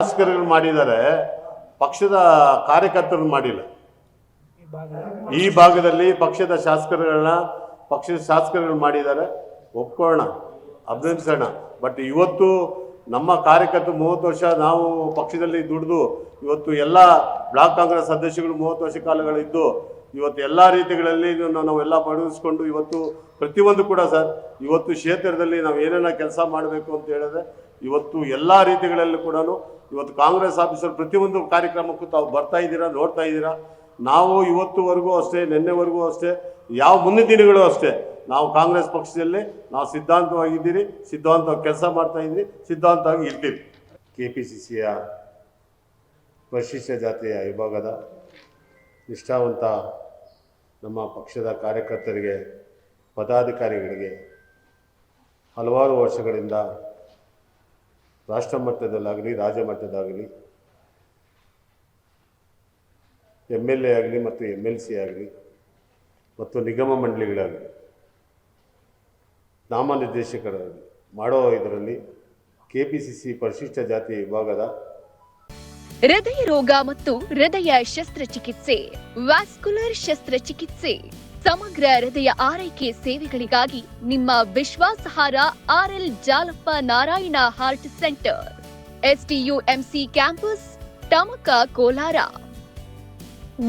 ಶಾಸಕರುಗಳು ಮಾಡಿದ್ದಾರೆ, ಪಕ್ಷದ ಕಾರ್ಯಕರ್ತರು ಮಾಡಿಲ್ಲ. ಈ ಭಾಗದಲ್ಲಿ ಪಕ್ಷದ ಶಾಸಕರುಗಳನ್ನ, ಪಕ್ಷದ ಶಾಸಕರುಗಳು ಮಾಡಿದ್ದಾರೆ. ಒಪ್ಕೊಳ್ಳೋಣ, ಅಭಿನಂದಿಸೋಣ. ಬಟ್ ಇವತ್ತು ನಮ್ಮ ಕಾರ್ಯಕರ್ತರು ಮೂವತ್ತು ವರ್ಷ ನಾವು ಪಕ್ಷದಲ್ಲಿ ದುಡಿದು, ಇವತ್ತು ಎಲ್ಲ ಬ್ಲಾಕ್ ಕಾಂಗ್ರೆಸ್ ಸದಸ್ಯಗಳು ಮೂವತ್ತು ವರ್ಷ ಕಾಲಗಳಿದ್ದು, ಇವತ್ತು ಎಲ್ಲ ರೀತಿಗಳಲ್ಲಿ ನಾವೆಲ್ಲ ಪಡಿಸ್ಕೊಂಡು ಇವತ್ತು ಪ್ರತಿಯೊಂದು ಕೂಡ ಸರ್, ಇವತ್ತು ಕ್ಷೇತ್ರದಲ್ಲಿ ನಾವು ಏನೇನ ಕೆಲಸ ಮಾಡಬೇಕು ಅಂತ ಹೇಳಿದ್ರೆ ಇವತ್ತು ಎಲ್ಲ ರೀತಿಗಳಲ್ಲೂ ಕೂಡ ಇವತ್ತು ಕಾಂಗ್ರೆಸ್ ಆಫೀಸರ್ ಪ್ರತಿಯೊಂದು ಕಾರ್ಯಕ್ರಮಕ್ಕೂ ತಾವು ಬರ್ತಾ ಇದ್ದೀರಾ, ನೋಡ್ತಾ ಇದ್ದೀರಾ? ನಾವು ಇವತ್ತುವರೆಗೂ ಅಷ್ಟೇ, ನಿನ್ನೆವರೆಗೂ ಅಷ್ಟೇ, ಯಾವ ಮುಂದಿನ ದಿನಗಳು ಅಷ್ಟೇ, ನಾವು ಕಾಂಗ್ರೆಸ್ ಪಕ್ಷದಲ್ಲಿ ನಾವು ಸಿದ್ಧಾಂತವಾಗಿದ್ದೀರಿ, ಸಿದ್ಧಾಂತವಾಗಿ ಕೆಲಸ ಮಾಡ್ತಾ ಇದ್ದೀರಿ, ಸಿದ್ಧಾಂತವಾಗಿ ಇರ್ತೀವಿ ಕೆ ಪಿ ಸಿ ಸಿಯ ಪರಿಶಿಷ್ಟ ಜಾತಿಯ ವಿಭಾಗದ ನಿಷ್ಠಾವಂತ ನಮ್ಮ ಪಕ್ಷದ ಕಾರ್ಯಕರ್ತರಿಗೆ, ಪದಾಧಿಕಾರಿಗಳಿಗೆ ಹಲವಾರು ವರ್ಷಗಳಿಂದ ರಾಷ್ಟ್ರ ಮಟ್ಟದಲ್ಲಾಗಲಿ ರಾಜ್ಯ ಮಟ್ಟದಾಗಲಿ ಎಂ ಎಲ್ ಎ ಆಗಲಿ ಮತ್ತು ಎಂ ಎಲ್ ಸಿ ಆಗಲಿ ಮತ್ತು ನಿಗಮ ಮಂಡಳಿಗಳಾಗಲಿ ನಾಮನಿರ್ದೇಶಕರಾಗಲಿ ಮಾಡೋ ಇದರಲ್ಲಿ ಕೆ ಪಿ ಸಿ ಸಿ ಪರಿಶಿಷ್ಟ ಜಾತಿ ವಿಭಾಗದ ಹೃದಯ ರೋಗ ಮತ್ತು ಹೃದಯ ಶಸ್ತ್ರಚಿಕಿತ್ಸೆ, ವ್ಯಾಸ್ಕುಲರ್ ಶಸ್ತ್ರಚಿಕಿತ್ಸೆ. ಸಮಗ್ರ ಹೃದಯ ಆರೈಕೆ ಸೇವೆಗಳಿಗಾಗಿ ನಿಮ್ಮ ವಿಶ್ವಾಸಾರ್ಹ RL Jalappa Narayana heart centre. STUMC campus, Tamaka Kolar.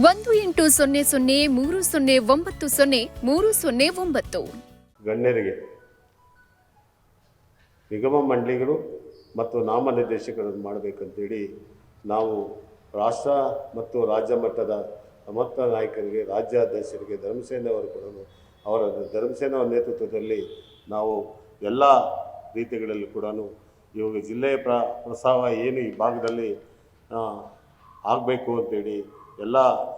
ಒಂದು ಎಂಟು ಸೊನ್ನೆ ಸೊನ್ನೆ ಮೂರು ಸೊನ್ನೆ ಒಂಬತ್ತು ಸೊನ್ನೆ ಮೂರು ಸೊನ್ನೆ ಒಂಬತ್ತು. ಗಣ್ಯರಿಗೆ, ನಿಗಮ ಮಂಡಳಿಗಳು ಮತ್ತು ನಾಮನಿರ್ದೇಶಕರನ್ನು ಮಾಡಬೇಕಂತೇಳಿ ನಾವು ರಾಷ್ಟ್ರ ಮತ್ತು ರಾಜ್ಯ ಮಟ್ಟದ ಸಮರ್ಥ ನಾಯಕರಿಗೆ, ರಾಜ್ಯಾಧ್ಯಕ್ಷರಿಗೆ ಧರ್ಮಸೇನೆ ಅವರು ಕೂಡ ಅವರ ಧರ್ಮಸೇನ ಅವರ ನೇತೃತ್ವದಲ್ಲಿ ನಾವು ಎಲ್ಲ ರೀತಿಗಳಲ್ಲಿ ಕೂಡ ಇವಾಗ ಜಿಲ್ಲೆಯ ಪ್ರ ಪ್ರಸ್ತಾವ ಏನು ಈ ಭಾಗದಲ್ಲಿ ಆಗಬೇಕು ಅಂತೇಳಿ ಎಲ್ಲ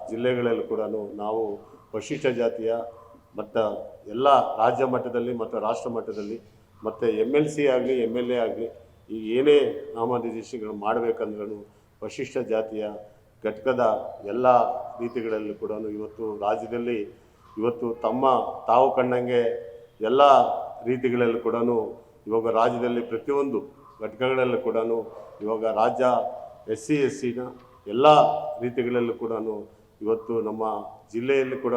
ಜಿಲ್ಲೆಗಳಲ್ಲೂ ಕೂಡ ನಾವು ಪಶಿಷ್ಟ ಜಾತಿಯ ಮತ್ತು ಎಲ್ಲ ರಾಜ್ಯ ಮಟ್ಟದಲ್ಲಿ ಮತ್ತು ರಾಷ್ಟ್ರ ಮಟ್ಟದಲ್ಲಿ ಮತ್ತು ಎಂ ಎಲ್ ಸಿ ಆಗಲಿ ಎಂ ಎಲ್ ಎ ಆಗಲಿ ಈ ಏನೇ ನಾಮನಿರ್ದೇಶನಗಳು ಮಾಡಬೇಕಂದ್ರೂ ಪರಿಶಿಷ್ಟ ಜಾತಿಯ ಘಟಕದ ಎಲ್ಲ ರೀತಿಗಳಲ್ಲೂ ಕೂಡ ಇವತ್ತು ರಾಜ್ಯದಲ್ಲಿ ಇವತ್ತು ತಮ್ಮ ತಾವು ಕಂಡಂಗೆ ಎಲ್ಲ ರೀತಿಗಳಲ್ಲೂ ಕೂಡ ಇವಾಗ ರಾಜ್ಯದಲ್ಲಿ ಪ್ರತಿಯೊಂದು ಘಟಕಗಳಲ್ಲೂ ಕೂಡ ಇವಾಗ ರಾಜ್ಯ ಎಸ್ ಸಿ, ಎಸ್ ಸಿನ ಎಲ್ಲ ರೀತಿಗಳಲ್ಲೂ ಕೂಡ ಇವತ್ತು ನಮ್ಮ ಜಿಲ್ಲೆಯಲ್ಲಿ ಕೂಡ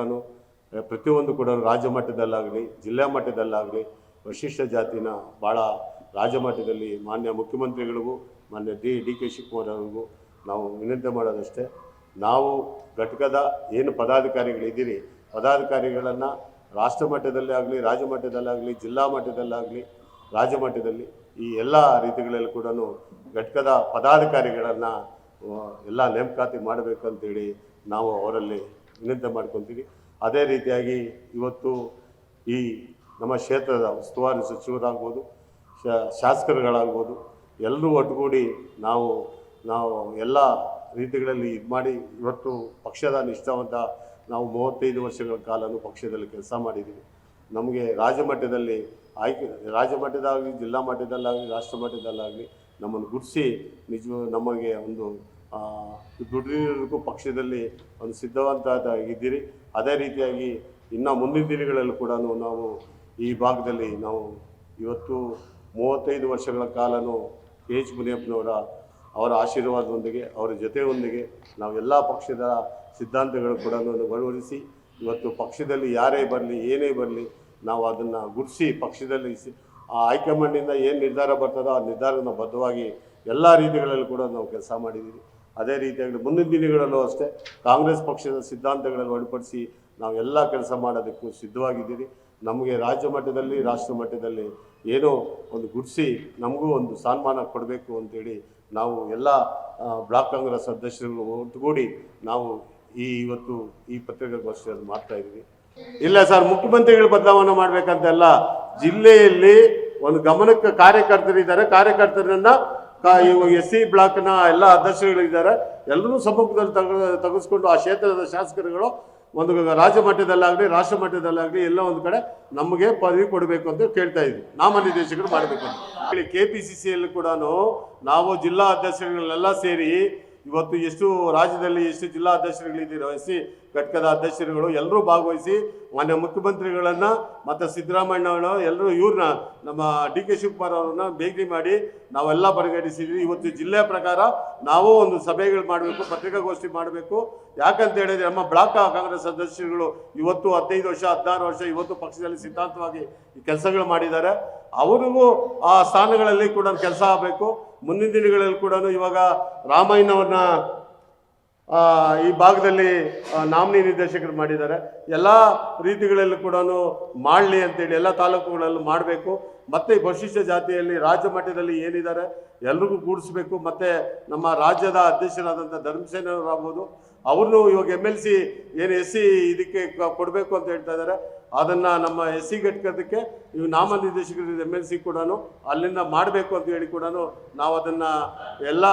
ಪ್ರತಿಯೊಂದು ಕೂಡ ರಾಜ್ಯ ಮಟ್ಟದಲ್ಲಾಗಲಿ, ಜಿಲ್ಲಾ ಮಟ್ಟದಲ್ಲಾಗಲಿ ವಿಶಿಷ್ಟ ಜಾತಿನ ಭಾಳ ರಾಜ್ಯ ಮಟ್ಟದಲ್ಲಿ ಮಾನ್ಯ ಮುಖ್ಯಮಂತ್ರಿಗಳಿಗೂ, ಮಾನ್ಯ ಡಿ ಡಿ ಕೆ ಶಿವಕುಮಾರ್ ಅವರಿಗೂ ನಾವು ವಿನಂತಿ ಮಾಡೋದಷ್ಟೇ, ನಾವು ಘಟಕದ ಏನು ಪದಾಧಿಕಾರಿಗಳಿದ್ದೀರಿ, ಪದಾಧಿಕಾರಿಗಳನ್ನು ರಾಷ್ಟ್ರ ಮಟ್ಟದಲ್ಲಿ ಆಗಲಿ ರಾಜ್ಯ ಮಟ್ಟದಲ್ಲಾಗಲಿ ಜಿಲ್ಲಾ ಮಟ್ಟದಲ್ಲಾಗಲಿ ರಾಜ್ಯ ಮಟ್ಟದಲ್ಲಿ ಈ ಎಲ್ಲ ರೀತಿಗಳಲ್ಲಿ ಕೂಡ ಘಟಕದ ಪದಾಧಿಕಾರಿಗಳನ್ನು ಎಲ್ಲ ನೇಮಕಾತಿ ಮಾಡಬೇಕಂತೇಳಿ ನಾವು ಅವರಲ್ಲಿ ವಿನಂತಿ ಮಾಡ್ಕೊತೀವಿ. ಅದೇ ರೀತಿಯಾಗಿ ಇವತ್ತು ಈ ನಮ್ಮ ಕ್ಷೇತ್ರದ ಉಸ್ತುವಾರಿ ಸಚಿವರಾಗ್ಬೋದು ಶಾಸಕರುಗಳಾಗ್ಬೋದು, ಎಲ್ಲರೂ ಒಟ್ಟುಗೂಡಿ ನಾವು ನಾವು ಎಲ್ಲ ರೀತಿಗಳಲ್ಲಿ ಇದು ಮಾಡಿ ಇವತ್ತು ಪಕ್ಷದ ನಿಷ್ಠಾವಂತ ನಾವು ಮೂವತ್ತೈದು ವರ್ಷಗಳ ಕಾಲನೂ ಪಕ್ಷದಲ್ಲಿ ಕೆಲಸ ಮಾಡಿದ್ದೀವಿ. ನಮಗೆ ರಾಜ್ಯ ಮಟ್ಟದಲ್ಲಿ ಆಯ್ಕೆ ರಾಜ್ಯ ಮಟ್ಟದಾಗಲಿ ಜಿಲ್ಲಾ ಮಟ್ಟದಲ್ಲಾಗಲಿ ರಾಷ್ಟ್ರ ಮಟ್ಟದಲ್ಲಾಗಲಿ ನಮ್ಮನ್ನು ಗುರುತಿಸಿ ನಿಜ ನಮಗೆ ಒಂದು ಆ, ಪಕ್ಷದಲ್ಲಿ ಒಂದು ಸಿದ್ಧವಂತ ಇದ್ದೀರಿ ಅದೇ ರೀತಿಯಾಗಿ ಇನ್ನು ಮುಂದಿನ ದಿನಗಳಲ್ಲೂ ಕೂಡ ನಾವು ಈ ಭಾಗದಲ್ಲಿ ನಾವು ಇವತ್ತು ಮೂವತ್ತೈದು ವರ್ಷಗಳ ಕಾಲನೂ ಕೆ ಎಚ್ ಮುನಿಯಪ್ಪನವರ ಅವರ ಆಶೀರ್ವಾದದೊಂದಿಗೆ, ಅವರ ಜೊತೆಯೊಂದಿಗೆ ನಾವು ಎಲ್ಲ ಪಕ್ಷದ ಸಿದ್ಧಾಂತಗಳು ಕೂಡ ಅಳವಡಿಸಿ, ಇವತ್ತು ಪಕ್ಷದಲ್ಲಿ ಯಾರೇ ಬರಲಿ, ಏನೇ ಬರಲಿ, ನಾವು ಅದನ್ನು ಗುಡಿಸಿ ಪಕ್ಷದಲ್ಲಿ ಆ ಹೈಕಮಾಂಡಿಂದ ಏನು ನಿರ್ಧಾರ ಬರ್ತದೋ ಆ ನಿರ್ಧಾರನ ಬದ್ಧವಾಗಿ ಎಲ್ಲ ರೀತಿಗಳಲ್ಲೂ ಕೂಡ ನಾವು ಕೆಲಸ ಮಾಡಿದ್ದೀವಿ. ಅದೇ ರೀತಿಯಾಗಿ ಮುಂದಿನ ದಿನಗಳಲ್ಲೂ ಅಷ್ಟೇ ಕಾಂಗ್ರೆಸ್ ಪಕ್ಷದ ಸಿದ್ಧಾಂತಗಳನ್ನು ಒಳಪಡಿಸಿ ನಾವೆಲ್ಲ ಕೆಲಸ ಮಾಡೋದಕ್ಕೂ ಸಿದ್ಧವಾಗಿದ್ದೀರಿ ನಮಗೆ ರಾಜ್ಯ ಮಟ್ಟದಲ್ಲಿ, ರಾಷ್ಟ್ರ ಮಟ್ಟದಲ್ಲಿ ಏನೋ ಒಂದು ಗುಡಿಸಿ ನಮಗೂ ಒಂದು ಸನ್ಮಾನ ಕೊಡಬೇಕು ಅಂತೇಳಿ ನಾವು ಎಲ್ಲ ಬ್ಲಾಕ್ ಕಾಂಗ್ರೆಸ್ ಸದಸ್ಯರು ಒಟ್ಟುಗೂಡಿ ನಾವು ಈ ಇವತ್ತು ಈ ಪತ್ರಿಕಾಗೋಷ್ಠಿಯನ್ನು ಮಾಡ್ತಾ ಇದ್ದೀವಿ. ಇಲ್ಲ ಸರ್, ಮುಖ್ಯಮಂತ್ರಿಗಳು ಬದಲಾವಣೆ ಮಾಡಬೇಕಂತೆಲ್ಲ ಜಿಲ್ಲೆಯಲ್ಲಿ ಒಂದು ಗಮನಕ್ಕೆ ಕಾರ್ಯಕರ್ತರಿದ್ದಾರೆ. ಕಾರ್ಯಕರ್ತರನ್ನ ಇವಾಗ ಎಸ್ ಸಿ ಬ್ಲಾಕ್ನ ಎಲ್ಲ ಅಧ್ಯಕ್ಷರುಗಳಿದ್ದಾರೆ. ಎಲ್ಲರೂ ಸಮ್ಮುಖದಲ್ಲಿ ತಗ, ತೆಗೆಸ್ಕೊಂಡು ಆ ಕ್ಷೇತ್ರದ ಶಾಸಕರುಗಳು ಒಂದು ರಾಜ್ಯ ಮಟ್ಟದಲ್ಲಾಗಲಿ ರಾಷ್ಟ್ರ ಮಟ್ಟದಲ್ಲಾಗಲಿ ಎಲ್ಲ ಒಂದು ಕಡೆ ನಮಗೆ ಪದವಿ ಕೊಡಬೇಕು ಅಂತ ಕೇಳ್ತಾ ಇದ್ವಿ. ನಾಮನಿರ್ದೇಶಕರು ಮಾಡಬೇಕು ಅಂತ. ಕೆ ಪಿ ಸಿ ಸಿಯಲ್ಲಿ ಕೂಡ ನಾವು ಜಿಲ್ಲಾ ಅಧ್ಯಕ್ಷರುಗಳನ್ನೆಲ್ಲ ಸೇರಿ ಇವತ್ತು ಎಷ್ಟು ರಾಜ್ಯದಲ್ಲಿ ಎಷ್ಟು ಜಿಲ್ಲಾ ಅಧ್ಯಕ್ಷರುಗಳಿದ್ದೀರೋ, ಎಸ್ ಸಿ ಘಟಕದ ಅಧ್ಯಕ್ಷರುಗಳು ಎಲ್ಲರೂ ಭಾಗವಹಿಸಿ ಮಾನ್ಯ ಮುಖ್ಯಮಂತ್ರಿಗಳನ್ನು ಮತ್ತು ಸಿದ್ದರಾಮಯ್ಯನವರು ಎಲ್ಲರೂ ಇವ್ರನ್ನ ನಮ್ಮ ಡಿ ಕೆ ಶಿವಕುಮಾರ್ ಅವ್ರನ್ನ ಭೇಟಿ ಮಾಡಿ ನಾವೆಲ್ಲ ಪರಿಗಣಿಸಿದ್ವಿ. ಇವತ್ತು ಜಿಲ್ಲೆಯ ಪ್ರಕಾರ ನಾವು ಒಂದು ಸಭೆಗಳು ಮಾಡಬೇಕು, ಪತ್ರಿಕಾಗೋಷ್ಠಿ ಮಾಡಬೇಕು. ಯಾಕಂತ ಹೇಳಿದ್ರೆ ನಮ್ಮ ಬ್ಲಾಕ್ ಕಾಂಗ್ರೆಸ್ ಸದಸ್ಯರುಗಳು ಇವತ್ತು ಹದಿನೈದು ವರ್ಷ, ಹದಿನಾರು ವರ್ಷ ಇವತ್ತು ಪಕ್ಷದಲ್ಲಿ ಸಿದ್ಧಾಂತವಾಗಿ ಈ ಕೆಲಸಗಳು ಮಾಡಿದ್ದಾರೆ. ಅವರಿಗೂ ಆ ಸ್ಥಾನಗಳಲ್ಲಿ ಕೂಡ ಕೆಲಸ ಆಗಬೇಕು. ಮುಂದಿನ ದಿನಗಳಲ್ಲಿ ಕೂಡ ಇವಾಗ ರಾಮಾಯಣವನ್ನ ಈ ಭಾಗದಲ್ಲಿ ನಾಮಿನಿ ನಿರ್ದೇಶಕರು ಮಾಡಿದ್ದಾರೆ. ಎಲ್ಲ ರೀತಿಗಳಲ್ಲೂ ಕೂಡ ಮಾಡಲಿ ಅಂತೇಳಿ ಎಲ್ಲ ತಾಲೂಕುಗಳಲ್ಲೂ ಮಾಡಬೇಕು. ಮತ್ತು ಪರಿಶಿಷ್ಟ ಜಾತಿಯಲ್ಲಿ ರಾಜ್ಯ ಮಟ್ಟದಲ್ಲಿ ಏನಿದ್ದಾರೆ ಎಲ್ರಿಗೂ ಕೂಡಿಸ್ಬೇಕು. ಮತ್ತು ನಮ್ಮ ರಾಜ್ಯದ ಅಧ್ಯಕ್ಷರಾದಂಥ ಧರ್ಮಸೇನವರು ಆಗ್ಬೋದು, ಅವ್ರನ್ನೂ ಇವಾಗ ಎಂ ಎಲ್ ಸಿ ಏನು ಎಸ್ ಸಿ ಇದಕ್ಕೆ ಕೊಡಬೇಕು ಅಂತ ಹೇಳ್ತಾ ಇದ್ದಾರೆ. ಅದನ್ನು ನಮ್ಮ ಎಸ್ ಸಿ ಘಟಕದಕ್ಕೆ ಇವು ನಾಮ ನಾಮನಿರ್ದೇಶಕರು ಎಂ ಎಲ್ ಸಿ ಕೂಡ ಅಲ್ಲಿಂದ ಮಾಡಬೇಕು ಅಂತ ಹೇಳಿ ಕೂಡ ನಾವು ಅದನ್ನು ಎಲ್ಲ